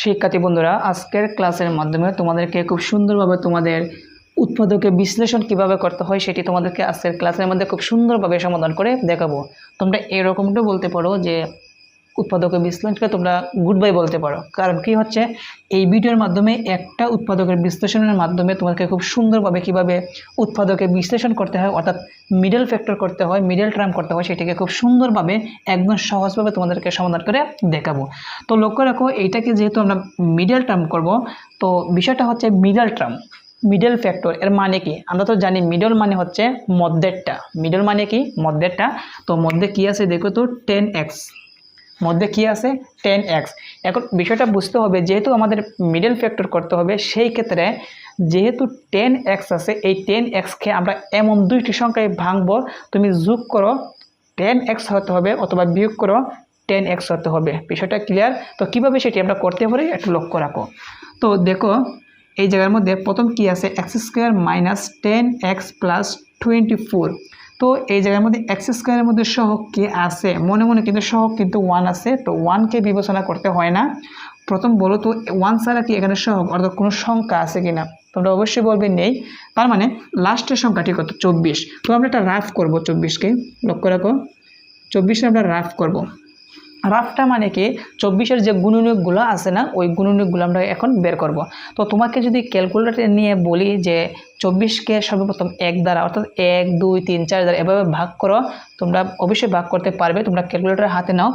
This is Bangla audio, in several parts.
শিক্ষার্থী বন্ধুরা, আজকের ক্লাসের মাধ্যমে তোমাদেরকে খুব সুন্দরভাবে তোমাদের উৎপাদকে বিশ্লেষণ কীভাবে করতে হয় সেটি তোমাদেরকে আজকের ক্লাসের মধ্যে খুব সুন্দরভাবে সমাধান করে দেখাবো। তোমরা এরকমটা বলতে পারো যে উৎপাদকের বিশ্লেষণকে তোমরা গুড বাই বলতে পারো। কারণ কি হচ্ছে? এই ভিডিওর মাধ্যমে একটা উৎপাদকের বিশ্লেষণের মাধ্যমে তোমাদেরকে খুব সুন্দরভাবে কীভাবে উৎপাদকের বিশ্লেষণ করতে হয়, অর্থাৎ মিডল ফ্যাক্টর করতে হয় মিডল টার্ম করতে হয়, সেটিকে খুব সুন্দরভাবে, একদম সহজভাবে তোমাদেরকে সমাধান করে দেখাবো। তো লক্ষ্য রাখো, এইটাকে যেহেতু আমরা মিডল টার্ম করব, তো বিষয়টা হচ্ছে মিডল টার্ম মিডল ফ্যাক্টর এর মানে কি? আমরা তো জানি মিডল মানে হচ্ছে মধ্যেরটা। মিডল মানে কি? মধ্যেরটা। তো মধ্যে কি আছে দেখো তো? টেন এক্স মধ্যে কি আছে? টেন এক্স এখন বিষয়টা বুঝতে হবে, যেহেতু আমাদের মিডল ফ্যাক্টর করতে হবে, সেই ক্ষেত্রে যেহেতু টেন এক্স আছে, এই টেন এক্সকে আমরা এমন দুইটি সংখ্যায় ভাঙবো, তুমি যোগ করো টেন এক্স হতে হবে অথবা বিয়োগ করো টেন এক্স হতে হবে। বিষয়টা ক্লিয়ার তো কীভাবে সেটি আমরা করতে পারি একটু লক্ষ্য রাখো। তো দেখো, এই জায়গার মধ্যে প্রথম কি আছে? X square minus ten X plus twenty four তো এই জায়গার মধ্যে এক্স স্কোয়ারের মধ্যে সহক কি আছে? মনে মনে কিন্তু সহক কিন্তু ওয়ান আছে, তো ওয়ানকে বিবেচনা করতে হয় না। প্রথম বলো তো ওয়ান ছাড়া কি এখানে সহক অর্থাৎ কোনো সংখ্যা আছে কিনা? তোমরা অবশ্যই বলবে নেই। তার মানে লাস্টের সংখ্যাটি কত চব্বিশ। তো আমরা একটা রাফ করব চব্বিশকে লক্ষ্য রাখো। চব্বিশে আমরা রাফ করব। রাফটা মানে কি? চব্বিশের যে গুণনীয়কগুলো আছে না, ওই গুণনীয়কগুলো আমরা এখন বের করব। তো তোমাকে যদি ক্যালকুলেটর নিয়ে বলি যে চব্বিশকে সর্বপ্রথম এক দ্বারা, অর্থাৎ এক, দুই, তিন, চার দ্বারা এভাবে ভাগ করো, তোমরা অবশ্যই ভাগ করতে পারবে, তোমরা ক্যালকুলেটর হাতে নাও।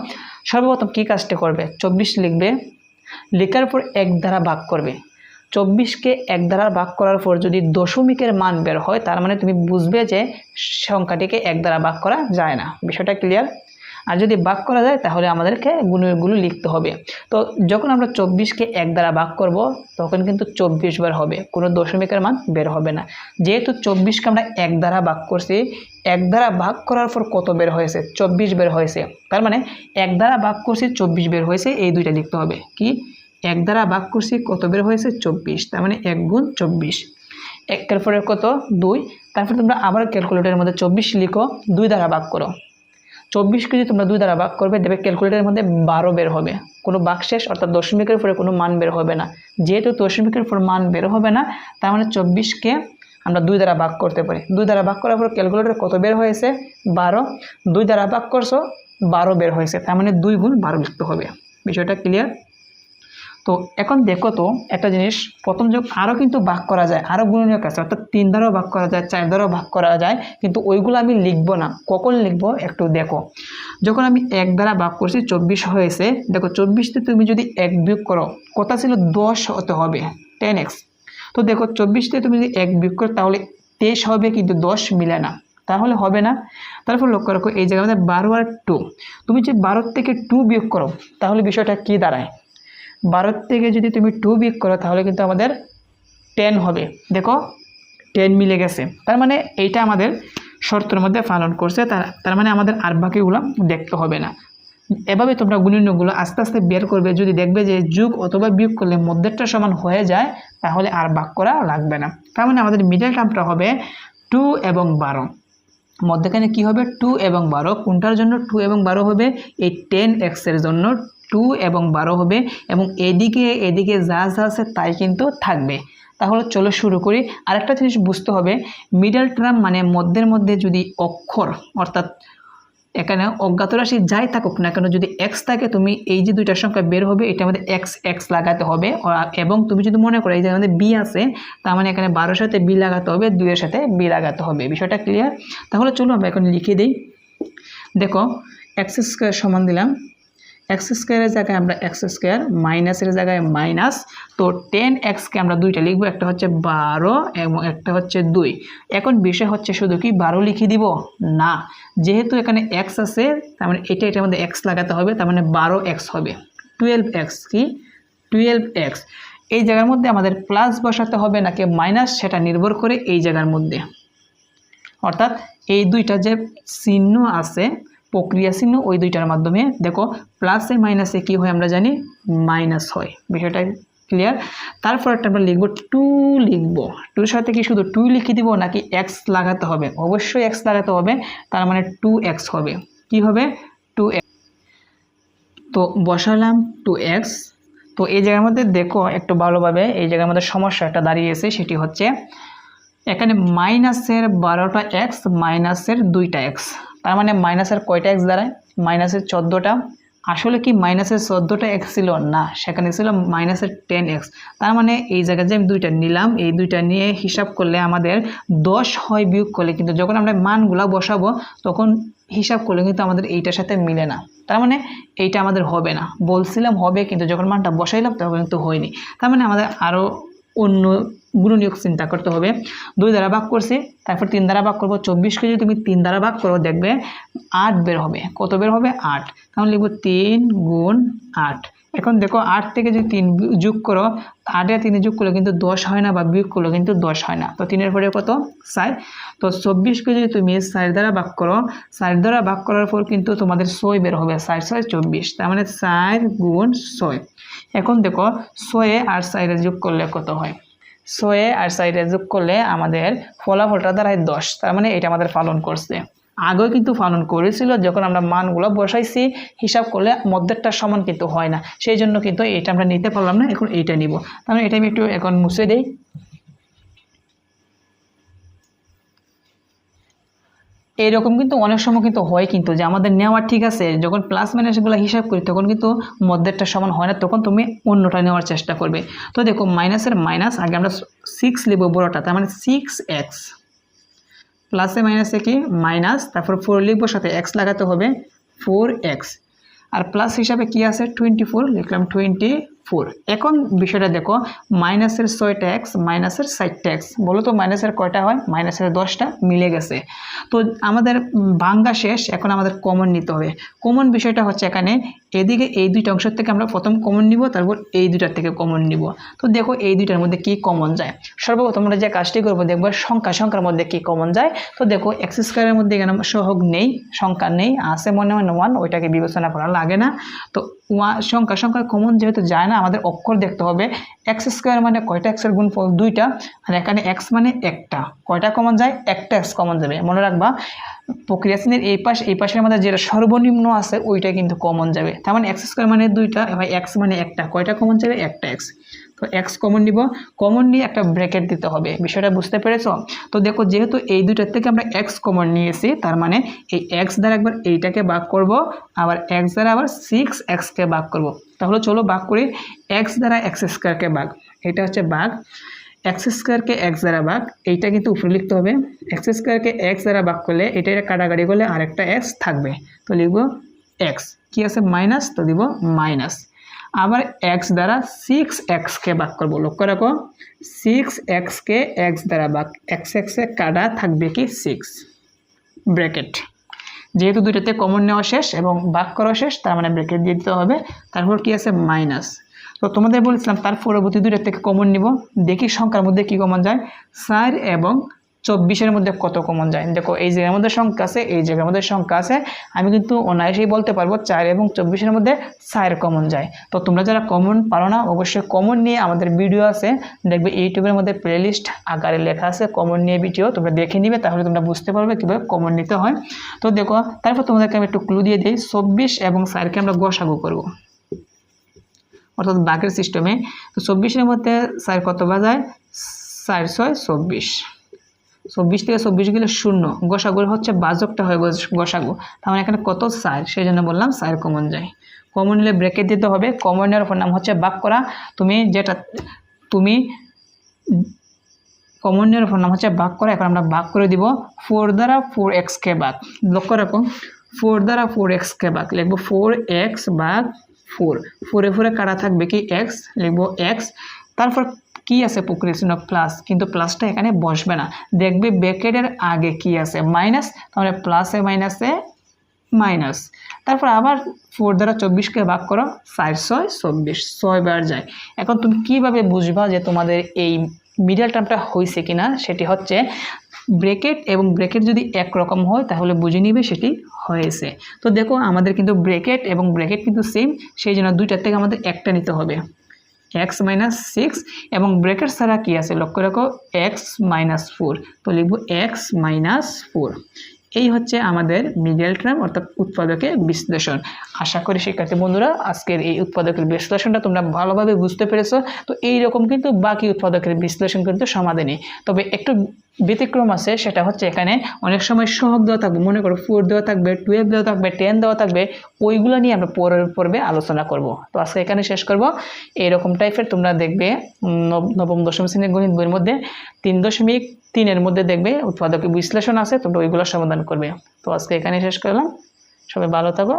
সর্বপ্রথম কী কাজটা করবে? চব্বিশ লিখবে, লেখার পর এক দ্বারা ভাগ করবে। চব্বিশকে এক দ্বারা ভাগ করার পর যদি দশমিকের মান বের হয়, তার মানে তুমি বুঝবে যে সংখ্যাটিকে এক দ্বারা ভাগ করা যায় না। বিষয়টা ক্লিয়ার আর যদি ভাগ করা যায়, তাহলে আমাদেরকে গুণগুলো লিখতে হবে। তো যখন আমরা চব্বিশকে এক দ্বারা ভাগ করব, তখন কিন্তু চব্বিশ বার হবে। কোনো দশমিকের মান বের হবে না। যেহেতু চব্বিশকে আমরা এক দ্বারা ভাগ করছি, এক দ্বারা ভাগ করার পর কত বের হয়েছে? চব্বিশ বের হয়েছে। তার মানে এক দ্বারা ভাগ করছি, চব্বিশ বের হয়েছে, এই দুইটা লিখতে হবে। কি? এক দ্বারা ভাগ করছি, কত বের হয়েছে? চব্বিশ। তার মানে এক গুণ চব্বিশ। একের পরে কত? দুই। তারপরে তোমরা আবার ক্যালকুলেটরের মধ্যে চব্বিশ লিখো, দুই দ্বারা ভাগ করো। চব্বিশকে কেজি তোমরা দুই দ্বারা ভাগ করবে, দেবে ক্যালকুলেটারের মধ্যে বারো বের হবে। কোনো বাকশেষ অর্থাৎ দশমিকের উপরে কোনো মান বের হবে না। যেহেতু দশমিকের উপর মান বের হবে না, তার মানে চব্বিশকে আমরা দুই দ্বারা ভাগ করতে পারি। দুই দ্বারা ভাগ করার পর ক্যালকুলেটার কত বের হয়েছে? বারো। দুই দ্বারা ভাগ করছ, বারো বের হয়েছে। তার মানে দুই গুণ বারো লিখতে হবে। বিষয়টা ক্লিয়ার তো এখন দেখো তো, একটা জিনিস, প্রথম যোগ আরও কিন্তু ভাগ করা যায় আরও গুণনীয়ক আছে অর্থাৎ তিন দ্বারাও ভাগ করা যায়, চার দ্বারাও ভাগ করা যায়, কিন্তু ওইগুলো আমি লিখব না। কখন লিখব একটু দেখো। যখন আমি এক দ্বারা ভাগ করছি, চব্বিশ হয়েছে, দেখো চব্বিশতে তুমি যদি এক বিয়োগ করো, কথা ছিল দশ হতে হবে টেন এক্স তো দেখো চব্বিশতে তুমি যদি এক বিয়োগ করো, তাহলে তেইশ হবে কিন্তু দশ মিলে না, তাহলে হবে না। তারপর লক্ষ্য রাখো, এই জায়গায় বারো আর টু তুমি যে বারো থেকে টু বিয়োগ করো, তাহলে বিষয়টা কী দাঁড়ায়? বারো থেকে যদি তুমি টু বিয়োগ করো, তাহলে কিন্তু আমাদের টেন হবে। দেখো টেন মিলে গেছে। তার মানে এইটা আমাদের শর্তের মধ্যে পালন করছে। তার তার মানে আমাদের আর বাকিগুলো দেখতে হবে না। এভাবে তোমরা গুণনীয়কগুলো আস্তে আস্তে বের করবে। যদি দেখবে যে যুগ অথবা বিয়োগ করলে মধ্যেরটা সমান হয়ে যায়, তাহলে আর ভাগ করা লাগবে না। তার মানে আমাদের মিডল টার্মটা হবে টু এবং বারো। মধ্যখানে কি হবে? টু এবং বারো। কোনটার জন্য টু এবং বারো হবে? এই টেন এক্সের জন্য টু এবং বারো হবে এবং এদিকে এদিকে যা যা আছে তাই কিন্তু থাকবে। তাহলে চলো শুরু করি। আরেকটা জিনিস বুঝতে হবে মিডল টার্ম মানে মধ্যের মধ্যে যদি অক্ষর, অর্থাৎ এখানে অজ্ঞাত রাশি যাই থাকুক না কেন, যদি এক্স থাকে তুমি এই যে দুইটা সংখ্যা বের হবে, এটা আমাদের এক্স এক্স লাগাতে হবে। এবং তুমি যদি মনে করো এই যে আমাদের বি আছে, তার মানে এখানে বারোর সাথে বি লাগাতে হবে, দুইয়ের সাথে বি লাগাতে হবে। বিষয়টা ক্লিয়ার তাহলে চলো আমরা এখন লিখে দিই। দেখো এক্স স্কোয়ার সমান দিলাম। এক্স স্কোয়ারের জায়গায় আমরা এক্স স্কোয়ার মাইনাসের জায়গায় মাইনাস তো টেন এক্সকে আমরা দুইটা লিখব, একটা হচ্ছে বারো এবং একটা হচ্ছে দুই। এখন বিষয় হচ্ছে শুধু কি বারো লিখে দিব? না। যেহেতু এখানে এক্স আছে, তার মানে এটা এটার মধ্যে এক্স লাগাতে হবে, তার মানে বারো এক্স হবে। টুয়েলভ এক্স কি? টুয়েলভ এক্স এই জায়গার মধ্যে আমাদের প্লাস বসাতে হবে নাকি মাইনাস সেটা নির্ভর করে এই জায়গার মধ্যে। অর্থাৎ এই দুইটা যে চিহ্ন আছে প্রক্রিয়া চিহ্ন ওই দুইটার মাধ্যমে, দেখো প্লাসে মাইনাসে কি হয় আমরা জানি? মাইনাস হয়। বিষয়টা ক্লিয়ার তারপর একটা আমরা লিখব টু লিখব। টুর সাথে কি শুধু টু লিখে দিব নাকি এক্স লাগাতে হবে? অবশ্যই এক্স লাগাতে হবে, তার মানে টু এক্স হবে। কি হবে? টু তো বসালাম টু এক্স তো এই জায়গার মধ্যে দেখো, একটু ভালোভাবে এই জায়গার মধ্যে সমস্যা একটা দাঁড়িয়েছে, সেটি হচ্ছে এখানে মাইনাসের বারোটা এক্স মাইনাসের দুইটা এক্স তার মানে মাইনাসের কয়টা এক্স দাঁড়ায়? মাইনাসের চোদ্দোটা। আসলে কি মাইনাসের চোদ্দোটা এক্স ছিল? না, সেখানে ছিল মাইনাসের টেন এক্স তার মানে এই জায়গায় যে আমি দুইটা নিলাম, এই দুইটা নিয়ে হিসাব করলে আমাদের দশ হয় বিয়োগ করলে কিন্তু যখন আমরা মানগুলা বসাবো, তখন হিসাব করলে কিন্তু আমাদের এইটার সাথে মিলে না। তার মানে এইটা আমাদের হবে না। বলছিলাম হবে, কিন্তু যখন মানটা বসাইলাম, তখন কিন্তু হয়নি। তার মানে আমাদের আরও অন্য গুণনীয়ক চিন্তা করতে হবে। দুই দ্বারা ভাগ করছি, তারপর তিন দ্বারা ভাগ করব। চব্বিশকে যদি তুমি তিন দ্বারা ভাগ করো, দেখবে আট বের হবে। কত বের হবে? আট। তাহলে লিখব তিন গুণ আট। এখন দেখো আট থেকে যদি তিন যোগ করো, আটে তিনে যোগ করলে কিন্তু দশ হয় না বা বিয়োগ করলে কিন্তু দশ হয় না। তো তিনের পরে কত? চার। তো চব্বিশকে যদি তুমি চার দ্বারা ভাগ করো, চার দ্বারা ভাগ করার পর কিন্তু তোমাদের ছয় বের হবে, চার, ছয়, চব্বিশ। তার মানে চার গুণ ছয়। এখন দেখো, ছয়ে আর চারে যোগ করলে কত হয়? ছয়ে আর সাইডে যোগ করলে আমাদের ফলাফলটা দাঁড়ায় দশ। তার মানে এটা আমাদের পালন করছে। আগেও কিন্তু পালন করেছিল, যখন আমরা মানগুলো বসাইছি, হিসাব করলে মধ্যেরটা সমান কিন্তু হয় না। সেই জন্য কিন্তু এটা আমরা নিতে পারলাম না, এখন এইটা নিব। মানে এটা আমি একটু এখন মুছে দেই। এরকম কিন্তু অনেক সময় কিন্তু হয় কিন্তু যে আমাদের নেওয়া ঠিক আছে, যখন প্লাস মাইনাসগুলো হিসাব করি, তখন কিন্তু মধ্যেরটা সমান হয় না, তখন তুমি অন্যটা নেওয়ার চেষ্টা করবে। তো দেখো মাইনাসের মাইনাস আগে আমরা সিক্স নেব বড়টা, তার মানে সিক্স এক্স প্লাসে মাইনাসে কি? মাইনাস। তারপর ফোর লিখব, সাথে এক্স লাগাতে হবে ফোর এক্স আর প্লাস হিসাবে কি আছে? টোয়েন্টি ফোর লিখলাম টোয়েন্টি ফোর এখন বিষয়টা দেখো মাইনাসের ছয়টা এক্স মাইনাসের ষাটটা এক্স বলো তো মাইনাসের কয়টা হয়? মাইনাসের দশটা মিলে গেছে। তো আমাদের ভাঙ্গা শেষ, এখন আমাদের কমন নিতে হবে। কমন বিষয়টা হচ্ছে এখানে, এদিকে এই দুইটা অংশের থেকে আমরা প্রথম কমন নিব, তারপর এই দুইটার থেকে কমন নিব। তো দেখো এই দুইটার মধ্যে কি কমন যায়? সর্বপ্রথম আমরা যে কাজটি করব, দেখব সংখ্যা, সংখ্যার মধ্যে কি কমন যায়। তো দেখো এক্স স্কোয়ারের মধ্যে এখানে সহগ নেই, সংখ্যা নেই, আছে মনে মনে ওয়ান ওইটাকে বিবেচনা করা লাগে না। তো সংখ্যা সংখ্যা কমন যেহেতু যায় না, আমাদের অক্ষর দেখতে হবে। এক্স স্কোয়ার মানে কয়টা? এক্সের গুণফল দুইটা। আর এখানে এক্স মানে একটা। কয়টা কমন যায়? একটা এক্স কমন যাবে। মনে রাখবা প্রক্রিয়া শ্রেণির এই পাশ, এই পাশের মধ্যে যেটা সর্বনিম্ন আছে, ওইটা কিন্তু কমন যাবে। তার মানে এক্স স্কোয়ার মানে দুইটা এক্স মানে একটা। কয়টা কমন যাবে? একটা এক্স তো এক্স কমন নিব। কমন নিয়ে একটা ব্র্যাকেট দিতে হবে। বিষয়টা বুঝতে পেরেছ? তো দেখো, যেহেতু এই দুইটার থেকে আমরা এক্স কমন নিয়েছি, তার মানে এই এক্স দ্বারা একবার এইটাকে ভাগ করব, আবার এক্স দ্বারা আবার সিক্স এক্সকে ভাগ করব। তাহলে চলো ভাগ করি। এক্স দ্বারা এক্স স্কোয়ারকে ভাগ। এটা হচ্ছে ভাগ। এক্স স্কোয়ারকে এক্স দ্বারা ভাগ। এইটা কিন্তু উপরে লিখতে হবে। এক্স স্কোয়ারকে এক্স দ্বারা ভাগ করলে এটা কাটাকাটি করলে আরেকটা এক্স থাকবে। তো লিখব এক্স কি আছে? মাইনাস তো দিব মাইনাস আবার এক্স দ্বারা সিক্স এক্সকে ভাগ করব। লক্ষ্য রাখো সিক্স এক্সকে এক্স দ্বারা ভাগ এক্স এক্সে কাটা থাকবে কি সিক্স ব্র্যাকেট। যেহেতু দুইটাতে কমন নেওয়া শেষ এবং ভাগ করা শেষ, তার মানে ব্র্যাকেট দিয়ে দিতে হবে। তারপর কি আছে? মাইনাস তো তোমাদের বলেছিলাম, তার পরবর্তী দুইটার থেকে কমন নিব। দেখি সংখ্যার মধ্যে কি কমন যায়। চার এবং চব্বিশের মধ্যে কত কমন যায়? দেখো, এই জায়গার মধ্যে সংখ্যা আছে, এই জায়গার মধ্যে সংখ্যা আছে। আমি কিন্তু অনায়াসেই বলতে পারব, চার এবং চব্বিশের মধ্যে চার কমন যায়। তো তোমরা যারা কমন পারো না, অবশ্যই কমন নিয়ে আমাদের ভিডিও আছে। দেখবে ইউটিউবের মধ্যে প্লেলিস্ট আকারে লেখা আছে কমন নিয়ে ভিডিও তোমরা দেখে নিবে, তাহলে তোমরা বুঝতে পারবে কীভাবে কমন নিতে হয়। তো দেখো, তারপর তোমাদেরকে আমি একটু ক্লু দিয়ে দিই, চব্বিশ এবং চারকে আমরা গসাগু করব। অর্থাৎ বাঘের সিস্টেমে তো চব্বিশের মধ্যে চার কত বাজায়? চার ছয় চব্বিশ। চব্বিশ থেকে চব্বিশ গেলে শূন্য। গোসাগুর হচ্ছে বাজকটা হয় গোস- গোসাগু। তার মানে এখানে কত চার সেই জন্য বললাম চার কমন যায়। কমন নিলে ব্রেকেট দিতে হবে। কমনের ওপর নাম হচ্ছে বাক করা। তুমি যেটা, তুমি কমনের ওপর নাম হচ্ছে বাক করা। এখন আমরা বাক করে দিব ফোর দ্বারা ফোর এক্সকে বাক। লক্ষ্য রাখো, ফোর দ্বারা ফোর এক্সকে বাক। লিখব ফোর এক্স বাক ফোর। ফোরে ফোরে কাটা থাকবে কি? এক্স। লিখব এক্স। তারপর কি আছে প্রক্রিয়া প্লাস কিন্তু প্লাসটা এখানে বসবে না। দেখবে ব্যাকেটের আগে কি আছে? মাইনাস তাহলে প্লাসে মাইনাসে মাইনাস তারপর আবার ফোর দ্বারা চব্বিশকে ভাগ করো চার ছয়, চব্বিশ। ছয় বার যায়। এখন তুমি কীভাবে বুঝবা যে তোমাদের এই মিডল টার্মটা হয়েছে কিনা? সেটি হচ্ছে ব্রেকেট এবং ব্রেকেট যদি একরকম হয়, তাহলে বুঝে নিবে সেটি হয়েছে। তো দেখো, আমাদের কিন্তু ব্রেকেট এবং ব্রেকেট কিন্তু সেম সেই জন্য দুইটার থেকে আমাদের একটা নিতে হবে। এক্স মাইনাস সিক্স এবং ব্রেকেট ছাড়া কি আছে? লক্ষ্য রাখো এক্স মাইনাস ফোর তো লিখব এক্স মাইনাস ফোর এই হচ্ছে আমাদের মিডল টার্ম অর্থাৎ উৎপাদকের বিশ্লেষণ। আশা করি শিক্ষার্থী বন্ধুরা, আজকের এই উৎপাদকের বিশ্লেষণটা তোমরা ভালোভাবে বুঝতে পেরেছ। তো এই রকম কিন্তু বাকি উৎপাদকের বিশ্লেষণ কিন্তু সমাধানই তবে একটু ব্যতিক্রম আছে, সেটা হচ্ছে এখানে অনেক সময় সহগ দেওয়া থাকবে, মনে করো ফোর দেওয়া থাকবে টুয়েলভ দেওয়া থাকবে টেন দেওয়া থাকবে, ওইগুলো নিয়ে আমরা পরের পর্বে আলোচনা করব। তো আজকে এখানে শেষ করব। এইরকম টাইপের তোমরা দেখবে নবম, দশম শ্রেণির গণিত বইয়ের মধ্যে তিন দশমিক তিনের মধ্যে দেখবে উৎপাদকের বিশ্লেষণ আছে, তোমরা ওইগুলো সমাধান করবে। তো আজকে এখানে শেষ করলাম। সবাই ভালো থাকো।